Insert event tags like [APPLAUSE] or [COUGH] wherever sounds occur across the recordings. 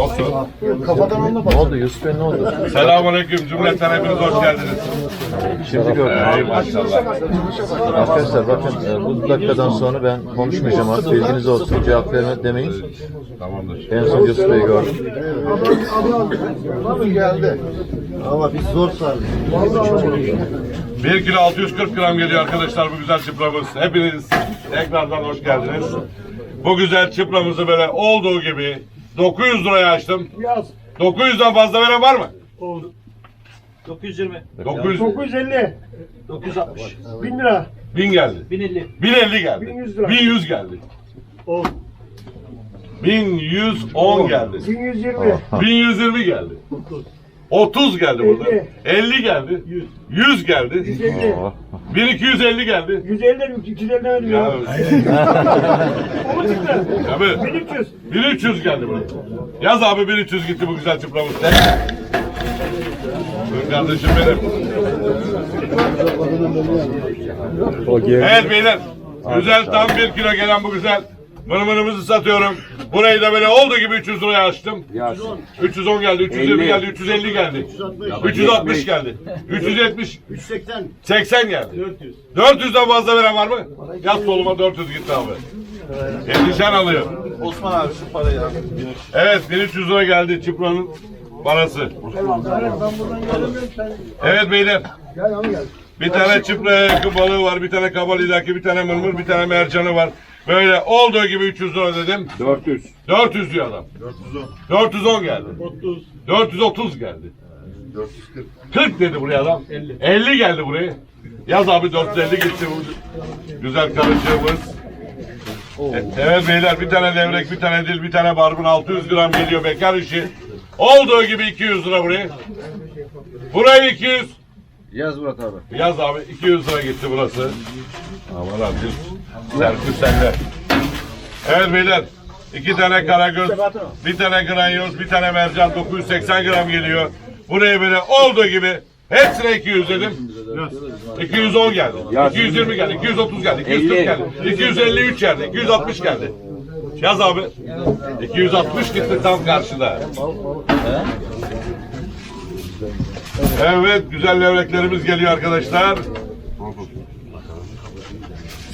Olsun. Kafadan onunla Ne oldu Yusuf Bey ne oldu? Selamünaleyküm cümleten hepiniz hoş geldiniz. Şimdi gördüm. Ey maşallah. Arkadaşlar bakın e, bu dakikadan sonra ben konuşmayacağım artık bilginiz olsun. Cevap verme demeyin. Tamamdır. En son Yusuf Bey'i gördüm. Abi geldi. Ama biz zor sardık. 1 kilo 640 gram geliyor arkadaşlar bu güzel çıpramız. Hepiniz tekrardan hoş geldiniz. Bu güzel çıpramızı böyle olduğu gibi 900 liraya açtım. 900'den fazla veren var mı? 920, 900, 950, 960, 1000 lira, 1000 geldi. 1050, 1050 geldi. 1100 lira. 1100 geldi. 10, 1110 geldi. 1120, 1120 geldi. 30 geldi burada. 50. 50 geldi. 100 geldi. 150, 1250 geldi. 150'den 250'den ödüm Ya. [LAUGHS] Onu çıktı. Tabii. 1300. 1300 geldi buraya. Yaz abi 1300 gitti bu güzel çıplamız. Buyur kardeşim benim. Evet beyler. Güzel tam bir kilo gelen bu güzel mırmırımızı satıyorum. Burayı da böyle olduğu gibi 300 liraya açtım. 310 geldi, 320 geldi, 350 geldi. 360 geldi. 370, 380. 80 geldi. 400. 400'den fazla veren var mı? Yaz soluma 400 gitti abi. Endişen alıyor. Osman abi şu parayı al. Evet 1300 lira geldi Çıpra'nın parası. Evet beyler. Bir tane yakın balığı var, bir tane kabalidaki, bir tane mırmır, bir tane mercanı var. Böyle olduğu gibi 300 lira dedim. 400. 400 diyor adam. 410. 410 geldi. 30. 430 geldi. 440. 40 dedi buraya adam. 50. 50 geldi buraya. Yaz abi 450 gitti bu güzel karışığımız. E- Evet beyler bir tane levrek, bir tane dil, bir tane barbun 600 gram geliyor bekar işi. Olduğu gibi 200 lira buraya. Buraya 200. Yaz Murat abi. Yaz abi 200 lira gitti burası. Aman abi serpil sende. Evet beyler. iki tane karagöz, bir tane granyoz, bir tane mercan 980 gram geliyor. Buraya böyle olduğu gibi hepsine 200 dedim. 210 geldi. 220 geldi. 230 geldi. 240 geldi. 253 geldi. 260 geldi. Yaz abi. 260 gitti tam karşıda. Evet güzel levreklerimiz geliyor arkadaşlar.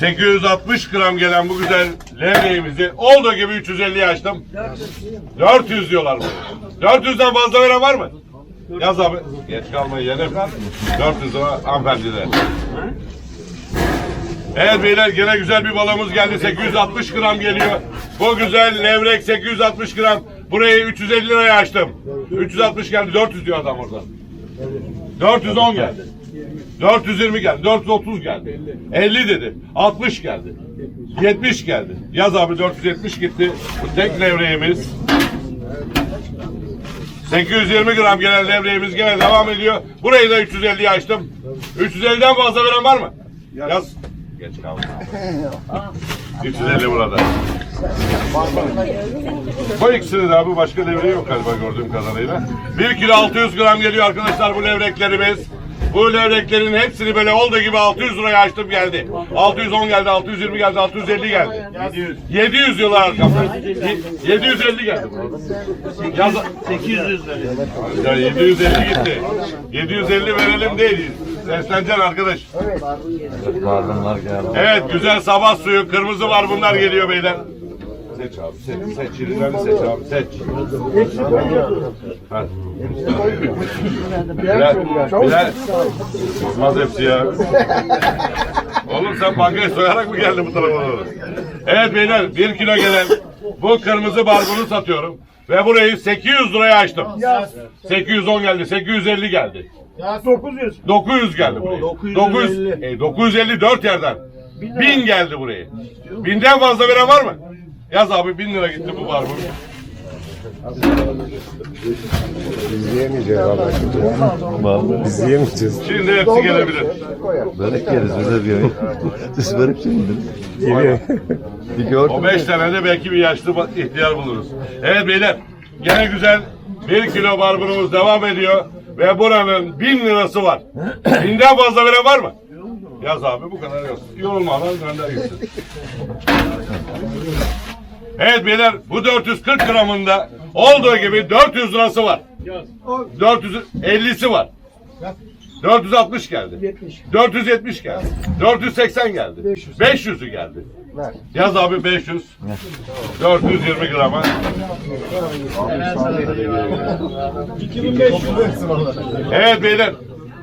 860 gram gelen bu güzel levreğimizi olduğu gibi 350'ye açtım. 400 diyorlar bu. 400'den fazla veren var mı? Yaz abi. Geç kalmayı yener. 400 lira hanımefendide. Evet beyler gene güzel bir balığımız geldi. 860 gram geliyor. Bu güzel levrek 860 gram. Burayı 350 liraya açtım. 360 geldi. 400 diyor adam orada. 410 geldi. 420 geldi. 430 geldi. 50 dedi. 60 geldi. 70 geldi. Yaz abi 470 gitti. Tek levreğimiz. 820 gram gelen levreğimiz gene devam ediyor. Burayı da 350'ye açtım. 350'den fazla veren var mı? Yaz. Geç kaldı. 350 burada. Bu ikisini de abi başka levreği yok galiba gördüğüm kadarıyla. 1 kilo 600 gram geliyor arkadaşlar bu levreklerimiz. Bu levreklerin hepsini böyle olduğu gibi 600 liraya açtım geldi. 610 geldi, 620 geldi, 650 geldi. 700. 700 diyorlar arkamda. Ye- 750 geldi. Yaz 800 Ya 750 gitti. 750 verelim değil. Sesleneceksin arkadaş. Evet güzel sabah suyu kırmızı var bunlar geliyor beyler. Seç abi seç seç irilerini seç abi seç. Ha. Bilal, Bilal. Olmaz hepsi ya. Oğlum sen bankayı soyarak mı geldin bu tarafa doğru? Evet beyler bir kilo gelen bu kırmızı barbunu satıyorum. Ve burayı 800 liraya açtım. 810 geldi, 850 geldi. 900. 900 geldi buraya. 900, e, 954 yerden. 1000 geldi buraya. 1000'den fazla veren var mı? Yaz abi 1000 lira gitti bu var bu. Yiyemeyeceğiz abi. Biz yiyemeyeceğiz. Şimdi hepsi gelebilir. Börek yeriz bize bir [LAUGHS] oyun. Siz börek yediniz. Yemiyor. Bir gördüm. O 5 senede belki bir yaşlı ihtiyar buluruz. Evet beyler gene güzel 1 kilo barbunumuz devam ediyor. Ve buranın 1000 lirası var. [COUGHS] 1000'den fazla veren var mı? Yaz abi bu kadar yok. Yorulma lan gönder gitsin. [LAUGHS] Evet beyler bu 440 gramında olduğu gibi 400 lirası var. 450'si var. 460 geldi. 470 geldi. 480 geldi. 500'ü geldi. Yaz abi 500. 420 grama. Evet beyler.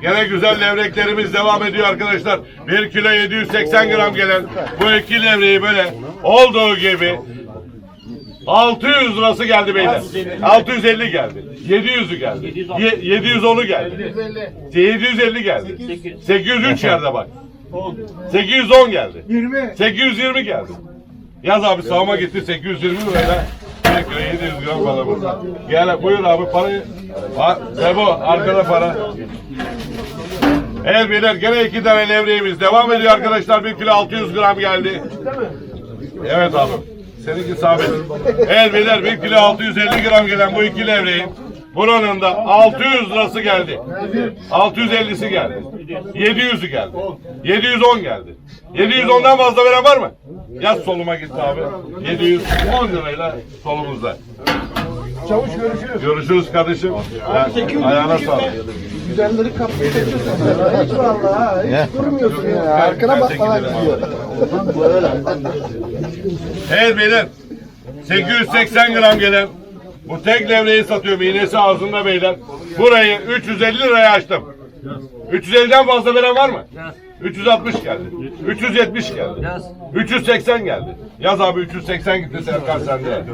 Gene güzel levreklerimiz devam ediyor arkadaşlar. 1 kilo 780 gram gelen bu iki levreği böyle olduğu gibi 600 lirası geldi beyler. 650 geldi. 700'ü geldi. Ye- 710'u geldi. 750 geldi. 803 yerde bak. 810 geldi. 20. 820 geldi. Yaz abi sağıma gitti 820 lirayla 1 kilo 700 gram balımız. Gel buyur abi parayı. Ha, Sebo arkada para. Evet beyler gene iki tane levreğimiz devam ediyor arkadaşlar. 1 kilo 600 gram geldi. Evet abi. Seninki sabit. Evet beyler 1 kilo 650 gram gelen bu iki levreğin buranın da 600 lirası geldi. 650'si geldi. 700'ü geldi. 710 geldi. 710'dan fazla veren var mı? Yaz soluma gitti abi. 710 lirayla solumuzda. Çavuş görüşürüz. Görüşürüz kardeşim. Ben, ayağına sağlık. Güzelleri kapıyı Hiç vallahi ha. Ne? Hiç durmuyorsun ya. Arkana bak falan gidiyor. Evet beyler. 880 gram gelen bu tek levreyi satıyorum. İğnesi ağzında beyler. Burayı 350 liraya açtım. 350'den fazla veren var mı? 360 geldi. 370 geldi. 380 geldi. Yaz abi 380 gitti Serkan sende.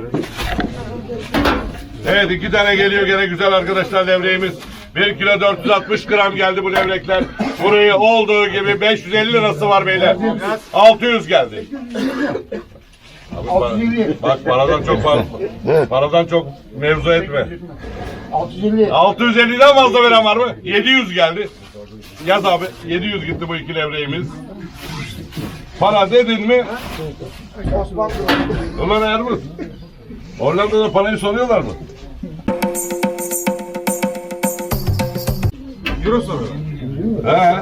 Evet iki tane geliyor gene güzel arkadaşlar levreğimiz. 1 kilo 460 gram geldi bu levrekler. Burayı olduğu gibi 550 lirası var beyler. 600 geldi. Abi para- bak paradan çok var. Paradan çok mevzu etme. 650. 650'den fazla veren var mı? 700 geldi. Yaz abi 700 gitti bu iki levreğimiz. Para dedin mi? Ulan Ermus. Hollanda'da parayı soruyorlar mı? He.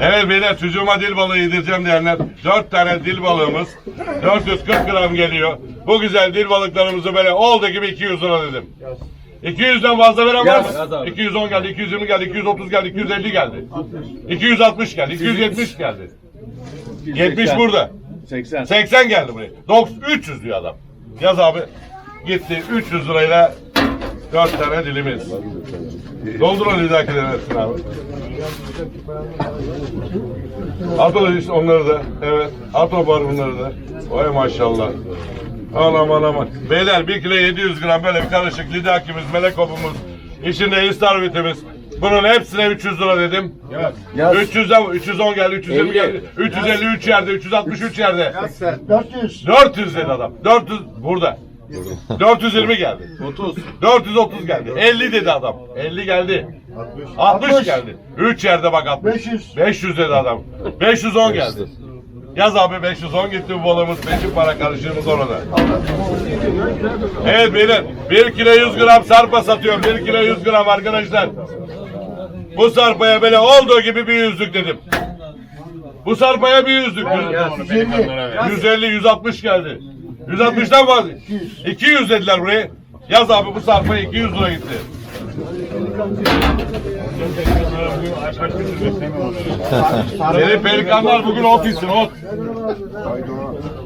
Evet beyler çocuğuma dil balığı yedireceğim diyenler 4 tane dil balığımız 440 gram geliyor. Bu güzel dil balıklarımızı böyle oldu gibi 200 lira dedim. 200'den fazla veren var mı? 210 geldi, 220 geldi, 230 geldi, 250 geldi. 260 geldi, 270 geldi. 70 burada. 80. 80 geldi buraya. 90, 300 diyor adam. Yaz abi. Gitti 300 lirayla 4 tane dilimiz. Doldur onu lidakilerin hepsini abi. At o işte onları da. Evet. At o var bunları da. Vay maşallah. Anam anam. Beyler 1 kilo 700 gram böyle bir karışık lidakimiz, melekopumuz, içinde istarvitimiz. Bunun hepsine 300 lira dedim. Evet. 300'den 310 geldi, 320 geldi. 353 yerde, 363 yerde. 400. 400 dedi adam. 400 burada. 420 geldi. 30. 430 geldi. 50 dedi adam. 50 geldi. 60, 60 geldi. 3 yerde bak 60. 500. 500 dedi adam. 510 geldi. Yaz abi 510 gitti bu balığımız. Peşin para karışığımız orada. Evet beyler. 1 kilo 100 gram sarpa satıyorum. 1 kilo 100 gram arkadaşlar. Bu sarpaya böyle olduğu gibi bir yüzlük dedim. Bu sarpaya bir yüzlük. 150, 160 geldi. 160'dan fazla. 200 dediler buraya. Yaz abi bu sarpaya 200 lira gitti. Senin pelikanlar bugün ot yesin ot.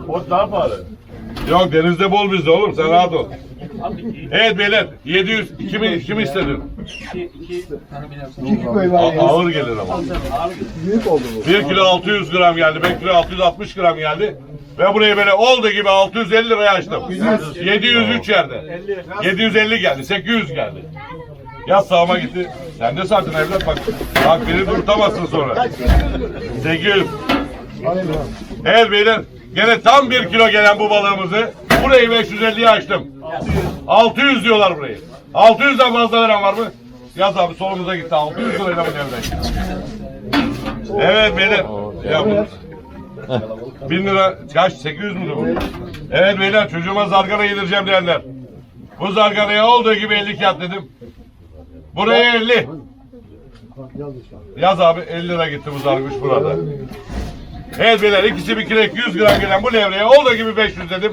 Ot daha pahalı. Yok denizde bol bizde oğlum sen rahat ol. Evet beyler 700 kimi kimi istedin? Var A- ağır gelir ama. Büyük oldu bu. 1 kilo 600 gram geldi, 1 kilo 660 gram geldi. Ve burayı böyle oldu gibi 650 liraya açtım. 703 yerde. 750 geldi, 800 geldi. Yaz sağıma gitti. Sen de zaten evlat bak. Bak beni tutamazsın sonra. 800. Evet beyler. Gene tam 1 kilo gelen bu balığımızı burayı 550'ye açtım. 600 diyorlar burayı. 600'den fazla veren var mı? Yaz abi solumuza gitti. 600 lirayla bu devrek. Evet beyler. Ya bu. 1000 lira kaç? 800 müdür bu? Evet beyler çocuğuma zargana yedireceğim diyenler. Bu zarganaya olduğu gibi 50 kağıt dedim. Buraya 50. Yaz abi 50 lira gitti bu zargış burada. Evet beyler ikisi bir kilo 200 gram gelen bu levreye olduğu gibi 500 dedim.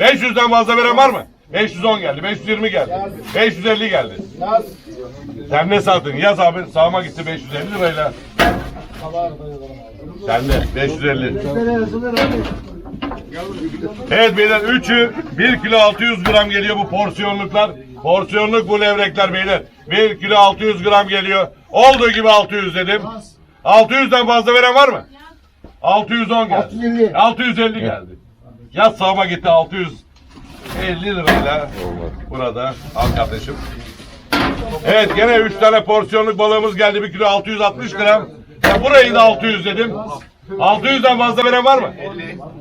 500'den fazla veren var mı? 510 geldi, 520 geldi, 550 geldi. Sen ne sandın? Yaz abi sağıma gitti 550 lirayla. Sen de 550. Evet beyler üçü 1 kilo 600 gram geliyor bu porsiyonluklar. Porsiyonluk bu levrekler beyler. 1 kilo 600 gram geliyor. Olduğu gibi 600 dedim. 600'den fazla veren var mı? 610 geldi. 650. 650 geldi. Yaz sağıma gitti 650 lirayla. Burada al kardeşim. Evet gene 3 tane porsiyonluk balığımız geldi. 1 kilo 660 gram. Ya burayı da 600 dedim. 600'den fazla veren var mı?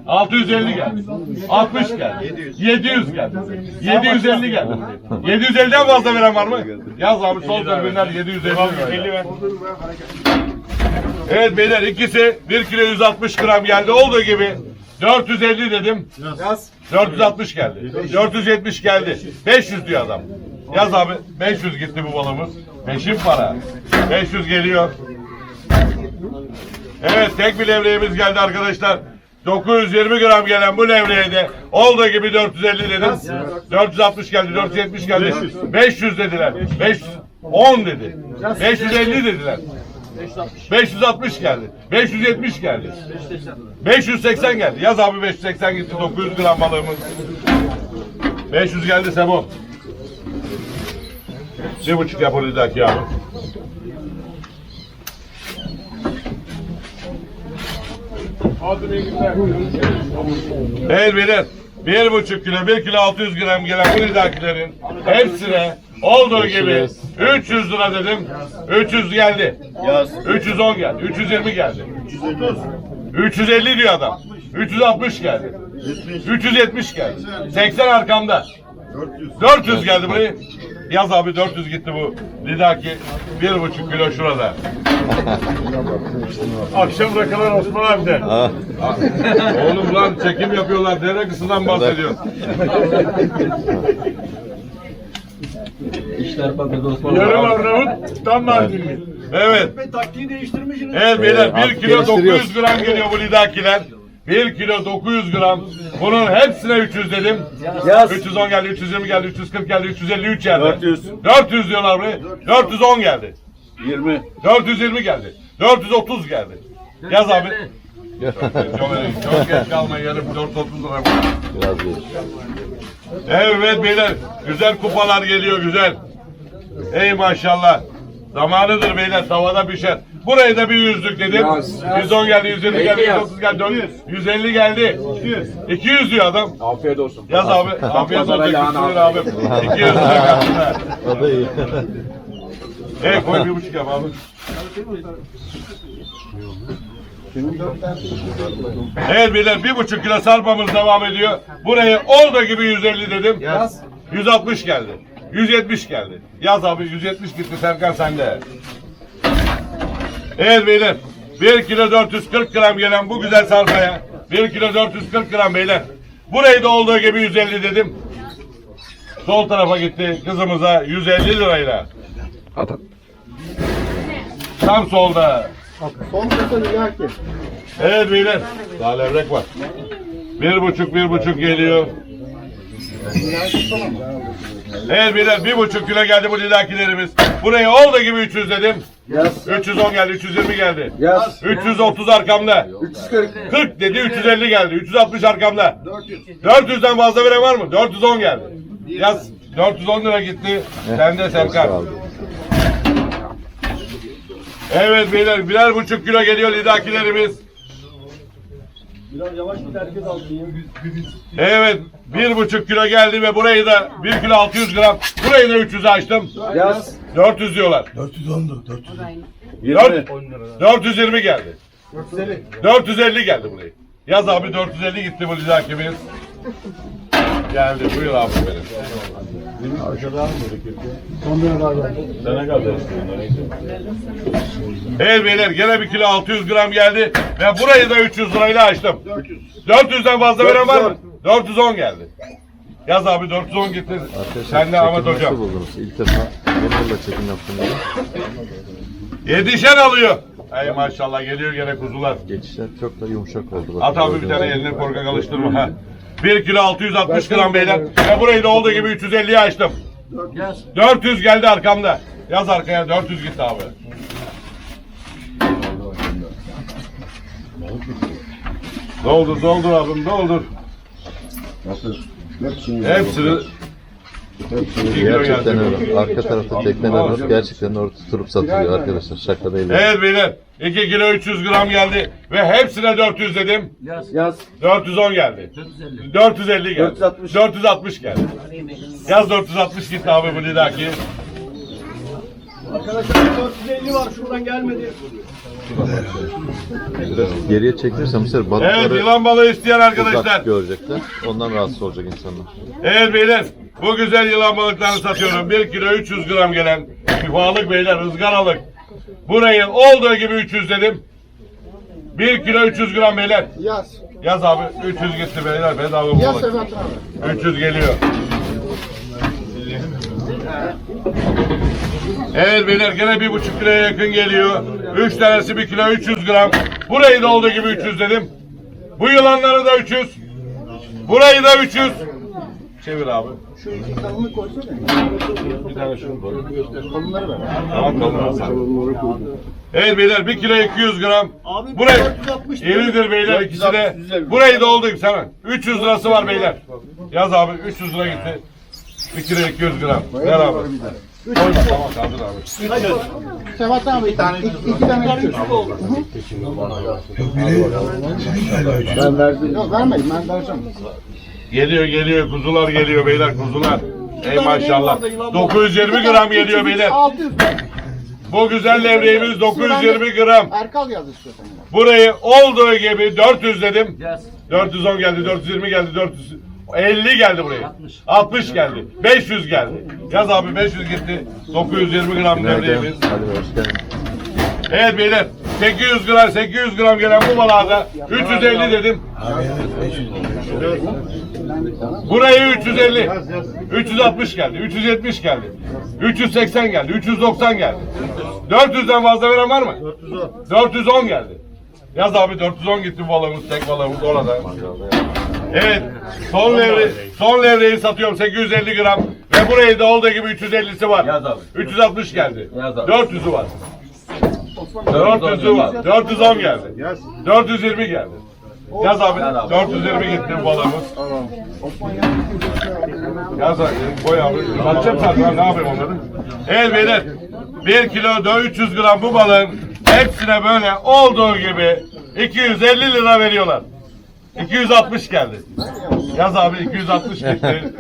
650 geldi. 60 geldi. 700 geldi. 750 geldi. 750'den fazla veren var mı? Yaz abi sol tribünler 750 lira. Evet beyler ikisi 1 kilo 160 gram geldi. Olduğu gibi 450 dedim. 460 geldi. 470 geldi. 500 diyor adam. Yaz abi 500 gitti bu balımız. Peşin para. 500 geliyor. Evet tek bir levreğimiz geldi arkadaşlar. 920 gram gelen bu levreye de olduğu gibi 450 dedim. 460 geldi, 470 geldi. 500 dediler. 510 dedi. 550 dediler. 560 geldi. 570 geldi. 580 geldi. Yaz abi 580 gitti. 900 gram balığımız. 500 geldi Sebo. Bir buçuk yap Evet beyler. Bir buçuk kilo, bir kilo 600 gram gelen bu lidakilerin hepsine olduğu gibi 300 lira dedim. 300 geldi. 310 geldi. 320 geldi. 350 diyor adam. 360 geldi. 370 geldi. 80 arkamda. 400 geldi burayı. Yaz abi 400 gitti bu lidaki bir buçuk kilo şurada. [LAUGHS] Akşam rakılar Osman abi de. Ah, Oğlum lan çekim yapıyorlar. Dere kısından bahsediyor. Yarım Arnavut, tam Mardinli. Evet. Taktiği değiştirmişsiniz. Evet beyler Evet, 1 kilo geliştiriyoruz. 900 gram geliyor bu lidakiler. 1 kilo 900 gram. Bunun hepsine 300 dedim. 310 geldi, 320 geldi, 340 geldi, 353 geldi. 400. 400 diyorlar buraya. 410 geldi. 20. 420 geldi. 430 geldi. Yaz abi. çok, çok geç kalmayın yarım 430 lira. biraz geç. Evet beyler güzel kupalar geliyor güzel. Ey maşallah. Zamanıdır beyler tavada pişer. Burayı da bir yüzlük dedim. 110 geldi, 120 geldi, 130 geldi, 400, 150 geldi. 200. 200 diyor adam. Afiyet olsun. Yaz abi. [LAUGHS] Afiyet olsun. Küsür abi. 200 lira kaldı. [LAUGHS] O da iyi. Evet koy bir buçuk yap abi. Evet beyler bir buçuk kilo sarpamız devam ediyor. Buraya olduğu gibi 150 dedim. 160 geldi. 170 geldi. Yaz abi 170 gitti Serkan sende. Evet beyler. 1 kilo 440 gram gelen bu güzel sarpaya. 1 kilo 440 gram beyler. Burayı da olduğu gibi 150 dedim. Sol tarafa gitti kızımıza 150 lirayla. Tam solda. Son kasa. Evet beyler. Daha levrek var. Bir buçuk bir buçuk geliyor. Evet beyler bir buçuk kilo geldi bu lidakilerimiz. Buraya olduğu gibi 300 dedim. 310 geldi, 320 geldi. 330 arkamda. 340. 40 dedi, 350 geldi. 360 arkamda. 400'den fazla veren var mı? 410 geldi. Yaz 410 lira gitti. Sende Serkan. Evet beyler birer buçuk kilo geliyor lidakilerimiz. Biraz yavaş bir herkes alsın. Evet bir buçuk kilo geldi ve burayı da bir kilo 600 gram. Burayı da 300'e açtım. Yaz. 400 diyorlar. 410'du 400. 420 geldi. 450 geldi burayı. Yaz abi 450 gitti bu lidakimiz. Geldi buyur abi benim. Evet beyler gene bir kilo 600 gram geldi ve burayı da 300 lirayla açtım. 400'den fazla veren var mı? 410 geldi. Yaz abi 410 gitti. Sen de Ahmet hocam. buldunuz? İlk defa Demir'le çekim yaptım. Yedişen alıyor. Ey maşallah geliyor gene kuzular. Geçişler çok da yumuşak oldu. At abi bir tane eline korkak alıştırma. Ha. 1 kilo 660 gram beyler. Ve burayı da olduğu gibi 350'ye açtım. 400 geldi arkamda. Yaz arkaya 400 gitti abi. Doldur doldur abim doldur. Hepsini Gerçekten öyle. Arka tarafta tekneler var. Gerçekten orada tutup satılıyor arkadaşlar. Şaka değil. Evet beyler 2 kilo 300 gram geldi ve hepsine 400 dedim. Yaz. 410 geldi. 450 geldi. 460 geldi. Yaz 460 gitti abi bu lidaki. Arkadaşlar 450 var şuradan gelmedi. Geriye çekilirsem bu sefer Evet balıkları yılan balığı isteyen arkadaşlar. uzak görecekler. Ondan rahatsız olacak insanlar. Evet beyler bu güzel yılan balıklarını satıyorum. 1 kilo 300 gram gelen şifalık beyler ızgaralık. Burayı olduğu gibi 300 dedim. 1 kilo 300 gram beyler. Yaz. Yaz abi 300 gitti beyler bedava bu Yaz balık. Sedat abi. 300 geliyor. Evet beyler gene bir buçuk kiloya yakın geliyor. Üç tanesi bir kilo 300 gram. Burayı da olduğu gibi 300 dedim. Bu yılanları da 300. Burayı da 300. Çevir abi. Şu iki kalını koysana. Bir tane şunu koy. Kolunları ver. Tamam tamam. Evet beyler 1 kilo 200 gram. Abi Burayı 460 iridir beyler ikisi de. Burayı da olduğu gibi sana. 300 lirası var beyler. Yaz abi 300 lira gitti. 1 kilo 200 gram. Ver abi. Koy tamam kaldır abi. Sedat abi. Bir tane. İki, iki tane üçüz. Ben verdim. Yok vermedim ben vereceğim. Geliyor geliyor kuzular geliyor beyler kuzular. Ey maşallah. 920 gram geliyor beyler. 600. Bu güzel levreğimiz 920 gram. Erkal yaz istiyorsan. Burayı olduğu gibi 400 dedim. 410 geldi, 420 geldi, 450 geldi buraya. 60 geldi. 500 geldi. Yaz abi 500 gitti. 920 gram geldin. Evet beyler 800 gram 800 gram gelen bu balığa da 350 dedim. Burayı 350. 360 geldi. 370 geldi. 380 geldi. 390 geldi. 400'den fazla veren var mı? 410. 410 geldi. Yaz abi 410 gitti balığımız, tek balığımız orada. Evet. Son levre, son levreyi satıyorum 850 gram ve burayı da olduğu gibi 350'si var. Yaz abi. 360 geldi. Yaz abi. 400'ü var. 400'ü var. 410 geldi. 420 geldi. Yaz abi. 420 gitti bu balığımız. Yaz abi. Koy abi. Satacağım zaten. Ne yapayım onları? Evet beyler. 1 kilo da 300 gram bu balığın hepsine böyle olduğu gibi 250 lira veriyorlar. 260 geldi. Yaz abi 260 gitti. [LAUGHS]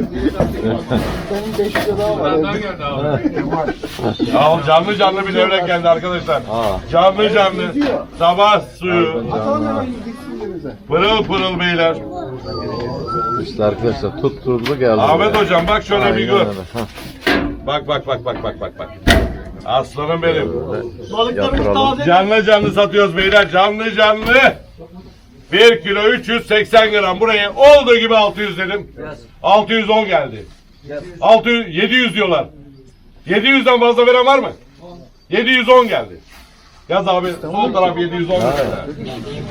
Benim 500 lira daha var. Ya canlı canlı bir levrek geldi arkadaşlar. Canlı canlı. Sabah suyu. Pırıl pırıl beyler. İşte arkadaşlar tutturdu geldi. Ahmet hocam bak şöyle bir Aynen gör. öyle. Hah. Bak bak bak bak bak bak bak. Aslanım benim. Balıklarımız taze. Canlı canlı satıyoruz beyler. Canlı canlı. 1 kilo 380 gram. Buraya olduğu gibi 600 dedim. 610 geldi. 600 700 diyorlar. 700'den fazla veren var mı? 710 geldi. Yaz abi sol taraf 710 geldi.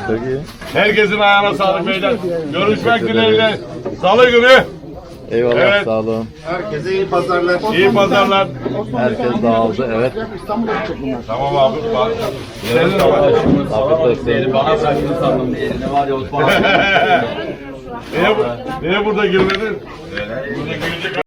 Çok iyi. Herkesin ayağına sağlık beyler. Görüşmek dileğiyle. Salı günü. Eyvallah Evet. sağ olun. Herkese iyi pazarlar. İyi pazarlar. Herkes dağıldı evet. Tamam abi. Bak. Senin ama. Afiyet olsun. Bana bıraktığını sandım. Elinde var ya Osman [LAUGHS] abi. Niye, niye burada girmedin?